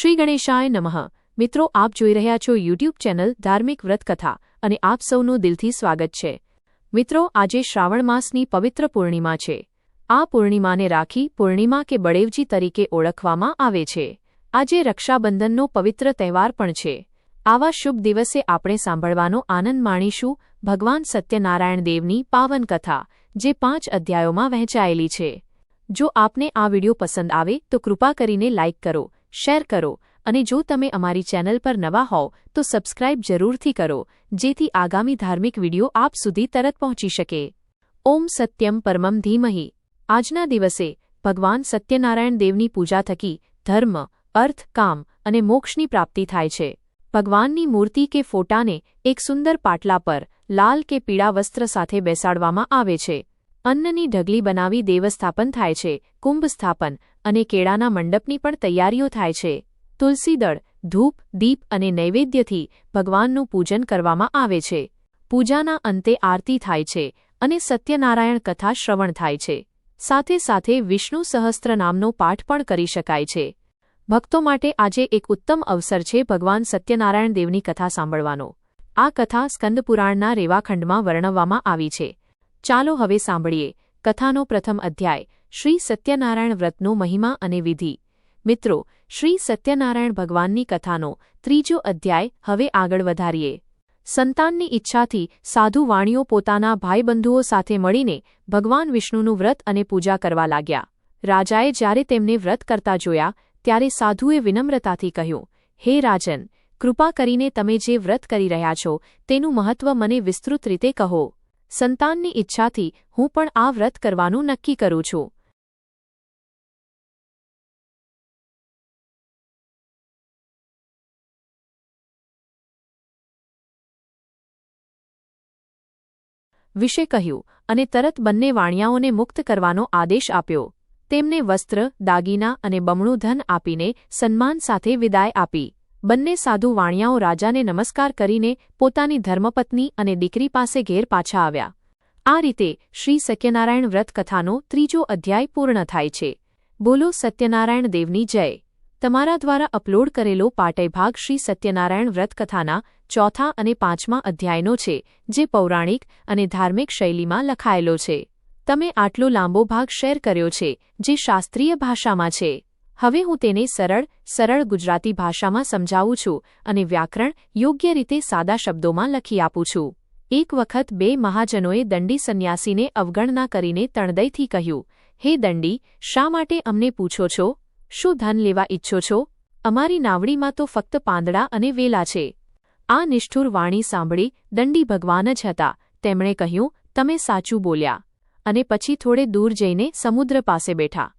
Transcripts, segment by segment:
શ્રી ગણેશાય નમઃ. મિત્રો, આપ જોઈ રહ્યા છો યુટ્યુબ ચેનલ ધાર્મિક વ્રતકથા અને આપ સૌનું દિલથી સ્વાગત છે. મિત્રો, આજે શ્રાવણ માસની પવિત્ર પૂર્ણિમા છે. આ પૂર્ણિમાને રાખી પૂર્ણિમા કે બળેવજી તરીકે ઓળખવામાં આવે છે. આજે રક્ષાબંધનનો પવિત્ર તહેવાર પણ છે. આવા શુભ દિવસે આપણે સાંભળવાનો આનંદ માણીશું ભગવાન સત્યનારાયણ દેવની પાવન કથા, જે પાંચ અધ્યાયોમાં વહેંચાયેલી છે. જો આપને આ વિડિયો પસંદ આવે તો કૃપા કરીને લાઇક કરો શેર કરો અને જો તમે અમારી ચેનલ પર નવા હોવ, તો સબસ્ક્રાઇબ જરૂરથી કરો, જેથી આગામી ધાર્મિક વીડિયો આપ સુધી તરત પહોંચી શકે. ઓમ સત્યમ પરમમ ધીમહી. આજના દિવસે ભગવાન સત્યનારાયણ દેવની પૂજા થકી ધર્મ, અર્થ, કામ અને મોક્ષની પ્રાપ્તિ થાય છે. ભગવાનની મૂર્તિ કે ફોટાને એક સુંદર પાટલા પર લાલ કે પીળા વસ્ત્ર સાથે બેસાડવામાં આવે છે. અન્નની ઢગલી બનાવી દેવસ્થાપન થાય છે કુંભ સ્થાપન અને કેળાના મંડપની પણ તૈયારીઓ થાય છે. તુલસીદળ ધૂપ, દીપ અને નૈવેદ્યથી ભગવાનનું પૂજન કરવામાં આવે છે. પૂજાના અંતે આરતી થાય છે અને સત્યનારાયણ કથા શ્રવણ થાય છે. સાથે સાથે વિષ્ણુ સહસ્ત્ર નામનો પાઠ પણ કરી શકાય છે. ભક્તો માટે આજે એક ઉત્તમ અવસર છે ભગવાન સત્યનારાયણ દેવની કથા સાંભળવાનો. આ કથા સ્કંદપુરાણના રેવાખંડમાં વર્ણવવામાં આવી છે. ચાલો હવે સાંભળીએ કથાનો પ્રથમ અધ્યાય, શ્રી સત્યનારાયણ વ્રતનો મહિમા અને વિધિ. મિત્રો, શ્રી સત્યનારાયણ ભગવાનની કથાનો ત્રીજો અધ્યાય હવે આગળ વધારીએ. સંતાનની ઈચ્છાથી સાધુ વાણીઓ પોતાના ભાઈબંધુઓ સાથે મળીને ભગવાન વિષ્ણુનું વ્રત અને પૂજા કરવા લાગ્યા. રાજાએ જ્યારે તેમને વ્રત કરતા જોયા, ત્યારે સાધુએ વિનમ્રતાથી કહ્યું, હે રાજન, કૃપા કરીને તમે જે વ્રત કરી રહ્યા છો, તેનું મહત્વ મને વિસ્તૃત રીતે કહો. સંતાનની ઈચ્છાથી હું પણ આ વ્રત કરવાનું નક્કી કરું છું. વિશે કહ્યું, અને તરત બંને વાણિયાઓને મુક્ત કરવાનો આદેશ આપ્યો. તેમને વસ્ત્ર, દાગીના અને બમણું ધન આપીને સન્માન સાથે વિદાય આપી. બંને સાધુ વાણિયાઓ રાજાને નમસ્કાર કરીને પોતાની ધર્મપત્ની અને દીકરી પાસે ઘેર પાછા આવ્યા. આ રીતે શ્રી સત્યનારાયણ વ્રત કથાનો ત્રીજો અધ્યાય પૂર્ણ થાય છે. બોલો સત્યનારાયણ દેવની જય. તમારા દ્વારા અપલોડ કરેલો પાટયભાગ શ્રી સત્યનારાયણ વ્રતકથાના ચોથા અને પાંચમા અધ્યાયનો છે, જે પૌરાણિક અને ધાર્મિક શૈલીમાં લખાયેલો છે. તમે આટલો લાંબો ભાગ શેર કર્યો છે, જે શાસ્ત્રીય ભાષામાં છે. હવે હું તેને સરળ સરળ ગુજરાતી ભાષામાં સમજાવું છું અને વ્યાકરણ યોગ્ય રીતે સાદા શબ્દોમાં લખી આપું છું. એક વખત બે મહાજનોએ દંડી સંન્યાસીને અવગણના કરીને તણદયથી કહ્યું, હે દંડી, શા માટે અમને પૂછો છો? શું ધન લેવા ઈચ્છો છો? અમારી નાવડીમાં તો ફક્ત પાંદડા અને વેલા છે. આ નિષ્ઠુર વાણી સાંભળી દંડી ભગવાન જ હતા. તેમણે કહ્યું, તમે સાચું બોલ્યા. અને પછી થોડે દૂર જઈને સમુદ્ર પાસે બેઠા.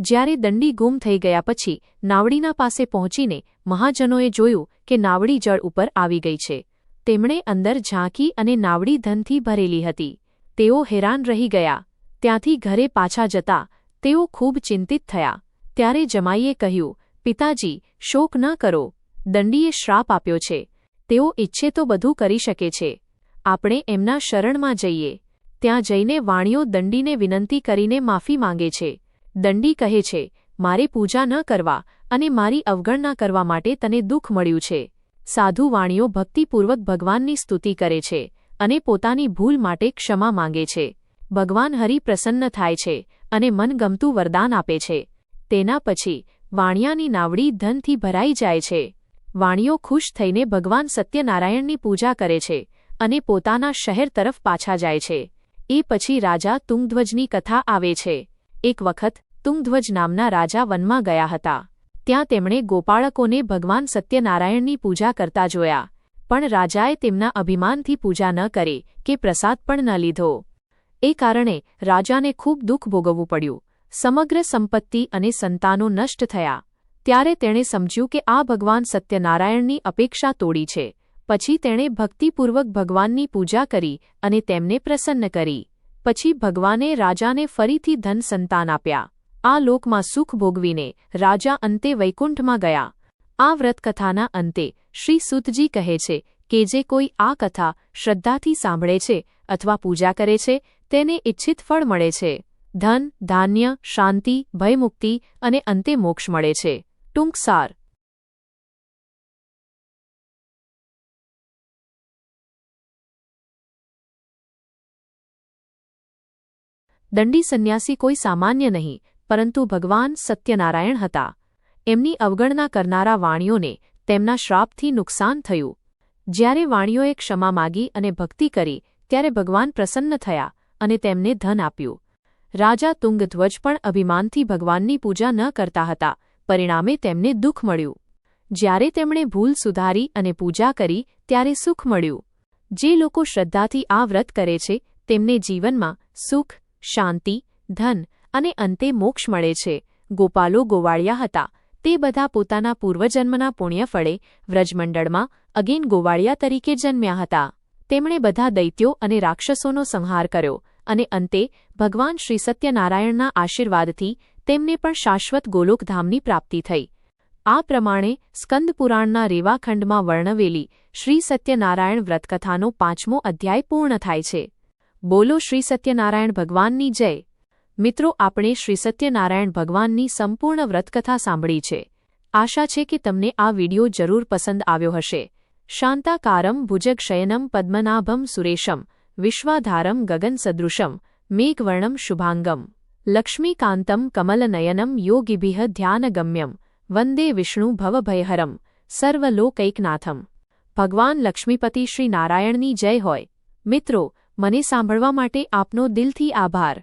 જ્યારે દંડી ગુમ થઈ ગયા પછી નાવડીના પાસે પહોંચીને મહાજનોએ જોયું કે નાવડી જળ ઉપર આવી ગઈ છે. તેમણે અંદર ઝાંકી અને નાવડી ધનથી ભરેલી હતી. તેઓ હેરાન રહી ગયા. ત્યાંથી ઘરે પાછા જતા તેઓ ખૂબ ચિંતિત થયા. ત્યારે જમાઈએ કહ્યું, પિતાજી, શોક ન કરો. દંડીએ શ્રાપ આપ્યો છે. તેઓ ઈચ્છે તો બધું કરી શકે છે. આપણે એમના શરણમાં જઈએ. ત્યાં જઈને વાણીઓ દંડીને વિનંતી કરીને માફી માંગે છે. દંડી કહે છે, મારે પૂજા ન કરવા અને મારી અવગણના કરવા માટે તને દુઃખ મળ્યું છે. સાધુ વાણીઓ ભક્તિપૂર્વક ભગવાનની સ્તુતિ કરે છે અને પોતાની ભૂલ માટે ક્ષમા માંગે છે. ભગવાન હરિ પ્રસન્ન થાય છે અને મનગમતું વરદાન આપે છે. તેના પછી વાણિયાની નાવડી ધનથી ભરાઈ જાય છે. વાણીઓ ખુશ થઈને ભગવાન સત્યનારાયણની પૂજા કરે છે અને પોતાના શહેર તરફ પાછા જાય છે. એ પછી રાજા તુંગધ્વજની કથા આવે છે. એક વખત તુંગધ્વજ નામના રાજા વનમાં ગયા હતા. ત્યાં તેમણે ગોપાળકોને ભગવાન સત્યનારાયણની પૂજા કરતા જોયા. પણ રાજાએ તેમના અભિમાનથી પૂજા ન કરી કે પ્રસાદ પણ ન લીધો. એ કારણે રાજાને ખૂબ દુઃખ ભોગવવું પડ્યું. સમગ્ર સંપત્તિ અને સંતાનો નષ્ટ થયા. ત્યારે તેણે સમજ્યું કે આ ભગવાન સત્યનારાયણની અપેક્ષા તોડી છે. પછી તેણે ભક્તિપૂર્વક ભગવાનની પૂજા કરી અને તેમને પ્રસન્ન કરી. પછી ભગવાને રાજાને ફરીથી ધન સંતાન આપ્યા. આ લોકમાં સુખ ભોગવીને રાજા અંતે વૈકુંઠમાં ગયા. આ વ્રતકથાના અંતે શ્રી સુતજી કહે છે કે જે કોઈ આ કથા શ્રદ્ધાથી સાંભળે છે અથવા પૂજા કરે છે, તેને ઇચ્છિત ફળ મળે છે. ધન, ધાન્ય, શાંતિ, ભયમુક્તિ અને અંતે મોક્ષ મળે છે. ટૂંક સાર. દંડી સંન્યાસી કોઈ સામાન્ય નહીં પરંતુ ભગવાન સત્યનારાયણ હતા. એમની અવગણના કરનારા વાણીઓને તેમના શ્રાપથી નુકસાન થયું. જ્યારે વાણીઓએ ક્ષમા માગી અને ભક્તિ કરી, ત્યારે ભગવાન પ્રસન્ન થયા અને તેમને ધન આપ્યું. રાજા તુંગધ્વજ પણ અભિમાનથી ભગવાનની પૂજા ન કરતા હતા, પરિણામે તેમને દુઃખ મળ્યું. જ્યારે તેમણે ભૂલ સુધારી અને પૂજા કરી, ત્યારે સુખ મળ્યું. જે લોકો શ્રદ્ધાથી આ વ્રત કરે છે, તેમને જીવનમાં સુખ, શાંતિ, ધન અને અંતે મોક્ષ મળે છે. ગોપાલો ગોવાળિયા હતા. તે બધા પોતાના પૂર્વજન્મના પુણ્યફળે વ્રજમંડળમાં અગેન ગોવાળિયા તરીકે જન્મ્યા હતા. તેમણે બધા દૈત્યો અને રાક્ષસોનો સંહાર કર્યો અને અંતે ભગવાન શ્રી સત્યનારાયણના આશીર્વાદથી તેમને પણ શાશ્વત ગોલોકધામની પ્રાપ્તિ થઈ. આ પ્રમાણે સ્કંદપુરાણના રેવાખંડમાં વર્ણવેલી શ્રી સત્યનારાયણ વ્રતકથાનો પાંચમો અધ્યાય પૂર્ણ થાય છે. બોલો શ્રી સત્યનારાયણ ભગવાનની જય. મિત્રો, આપણે શ્રી સત્યનારાયણ ભગવાનની સંપૂર્ણ વ્રતકથા સાંભળી છે. આશા છે કે તમને આ વિડિયો જરૂર પસંદ આવ્યો હશે. શાંતાકારમ ભુજગશયનમ પદ્મનાભમ સુરેશમ, વિશ્વાધારમ ગગનસદૃશમ, મેઘવર્ણમ શુભાંગમ, લક્ષ્મીકાંતમ કમલનયનમ યોગિભિહ ધ્યાનગમ્યમ, વંદે વિષ્ણુ ભવભયહરમ, સર્વલોકૈકનાથમ. ભગવાન લક્ષ્મીપતિ શ્રી નારાયણની જય હોય. મિત્રો, મને સાંભળવા માટે આપનો દિલથી આભાર.